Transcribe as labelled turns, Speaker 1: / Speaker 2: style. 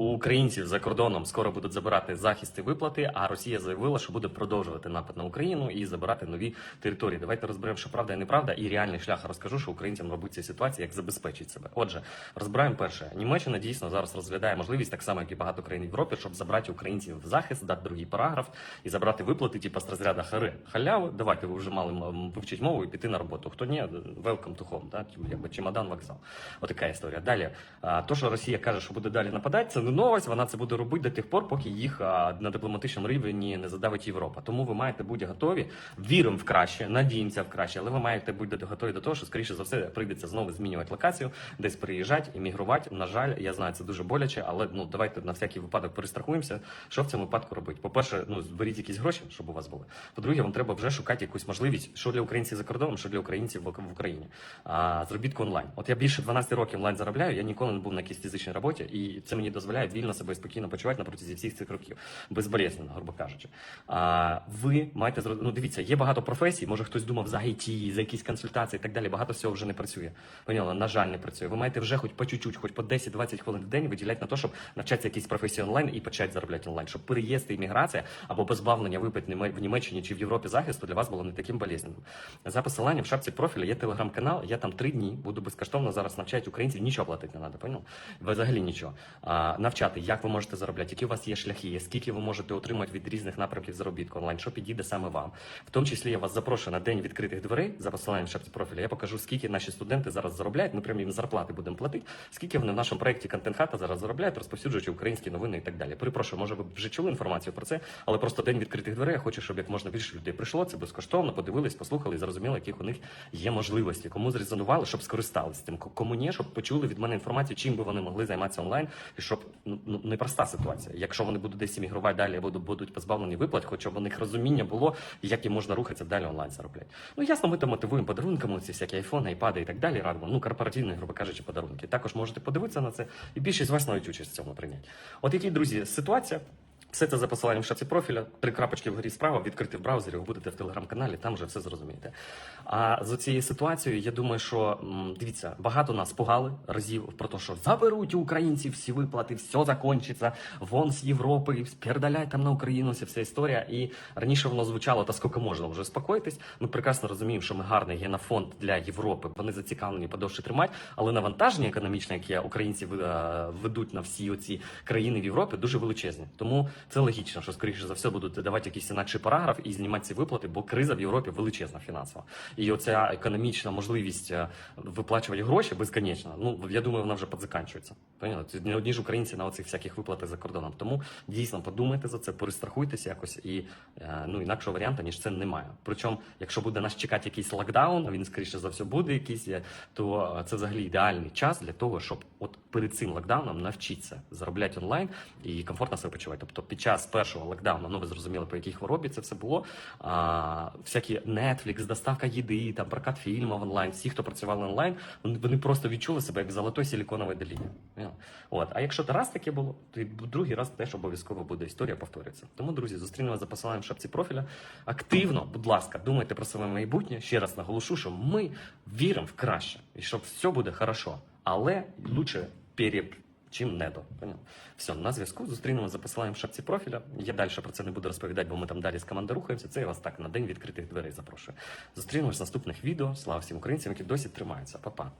Speaker 1: Українців за кордоном скоро будуть забирати захист і виплати, а Росія заявила, що буде продовжувати напад на Україну і забирати нові території. Давайте розберемо, що правда і неправда, і реальний шлях розкажу, що українцям робить цій ситуації, як забезпечить себе. Отже, розбираємо перше. Німеччина дійсно зараз розглядає можливість, так само як і багато країн Європи, щоб забрати українців в захист, дати другий параграф і забрати виплати, типу, з розряду хари халяви. Давайте ви вже мали вивчити мову і піти на роботу. Хто ні, welcome to home, да? якби чемодан вокзал. Отака історія. Далі, то, що Росія каже, що буде далі нападати, це не новость. Вона це буде робити до тих пор, поки їх на дипломатичному рівні не задавить Європа. Тому ви маєте бути готові. Віримо в краще, надіємося в краще, але ви маєте бути готові до того, що скоріше за все прийдеться знову змінювати локацію, десь переїжджати, іммігрувати. На жаль, я знаю, це дуже боляче, але ну давайте на всякий випадок перестрахуємося. Що в цьому випадку робити? По-перше, ну зберіть якісь гроші, щоб у вас були. По-друге, вам треба вже шукати якусь можливість, що для українців за кордоном, що для українців в Україні. А заробітку онлайн. От я більше 12 років онлайн заробляю. Я ніколи не був на якійсь фізичній роботі, і це мені дозволяє вільно себе спокійно почувати на протязі всіх цих років, безболезненно, грубо кажучи. А ви маєте ну дивіться, є багато професій. Може хтось думав за IT, за якісь консультації і так далі. Багато всього вже не працює. Поняла, на жаль, не працює. Ви маєте вже хоч по чуть-чуть, хоч по 10-20 хвилин в день виділяти на те, щоб навчатися якісь професії онлайн і почати заробляти онлайн, щоб переїзд імміграція або позбавлення випит в Німеччині чи в Європі захисту для вас було не таким болезненним. За посиланням в шапці профіля є телеграм-канал. Я там три дні буду безкоштовно зараз навчати українців. Нічого платити не треба, понял? Взагалі нічого. А, навчати, як ви можете заробляти, які у вас є шляхи, скільки ви можете отримати від різних напрямків заробітку онлайн, що підійде саме вам. В тому числі я вас запрошую на день відкритих дверей за посиланням шапці профіля. Я покажу, скільки наші студенти зараз заробляють. Ми прямо їм зарплати будемо платити. Скільки вони в нашому проєкті контент хата зараз заробляють, розповсюджуючи українські новини і так далі. Перепрошую, може ви вже чули інформацію про це, але просто день відкритих дверей. Я хочу, щоб як можна більше людей прийшло. Це безкоштовно, подивились, послухали і зрозуміли, яких у них є можливості. Кому зрезонували, щоб скористалися тим, кому ні, щоб почули від мене інформацію, чим би вони могли займатися онлайн, і щоб ну, ну непроста ситуація. Якщо вони будуть десь іммігрувати далі, або будуть позбавлені виплат, хоча б у них розуміння було, як їм можна рухатися далі онлайн заробляти. Ну ясно, ми там мотивуємо подарунками, ці всякі айфони, айпади і так далі. Радимо. Ну корпоративні, грубо кажучи, подарунки. Також можете подивитися на це, і більшість з вас навіть участь в цьому прийняти. От які друзі, ситуація. Все це за посиланням в шапці профіля, три крапочки вгорі справа, відкрити в браузері, ви будете в телеграм-каналі, там вже все зрозумієте. А за цією ситуацією, я думаю, що дивіться, багато нас пугали разів про те, що заберуть у українців всі виплати, все закінчиться, вон з Європи, спердаляй там на Україну, вся вся історія. І раніше воно звучало, та скільки можна вже спокоїтись. Ми прекрасно розуміємо, що ми гарний генофонд для Європи. Вони зацікавлені подовше тримати, але навантаження економічне, яке українці е, ведуть на всі оці країни в Європі, дуже величезні. Тому це логічно, що скоріше за все будуть давати якийсь інакший параграф і знімати ці виплати, бо криза в Європі величезна фінансова. І оця економічна можливість е, виплачувати гроші безконечно. Ну я думаю, вона вже підзаканчується. Поняли? Не одні ж українці на оцих всяких виплатах за кордоном. Тому дійсно подумайте за це, перестрахуйтеся якось і е, ну інакшого варіанту, ніж це немає. Причому, якщо буде нас чекати якийсь локдаун, він скоріше за все буде якийсь, е, то це взагалі ідеальний час для того, щоб от перед цим локдауном навчитися заробляти онлайн і комфортно себе почувати. Тобто під час першого локдауну, ну ви зрозуміли, по якій хворобі це все було. А, всякі Netflix, доставка їди, там прокат фільмів онлайн. Всі, хто працювали онлайн, вони, просто відчули себе як золотої силіконовій доліні. От. А якщо раз таке було, то і другий раз теж обов'язково буде історія повторюється. Тому, друзі, зустрінемо за посиланням в шапці профіля. Активно, будь ласка, думайте про своє майбутнє. Ще раз наголошу, що ми віримо в краще і що все буде хорошо. Але лучше пере чим недо. Все, на зв'язку. Зустрінемо за посиланням в шапці профіля. Я далі про це не буду розповідати, бо ми там далі з командою рухаємося. Це я вас так на день відкритих дверей запрошую. Зустрінемось в наступних відео. Слава всім українцям, які досі тримаються. Па-па.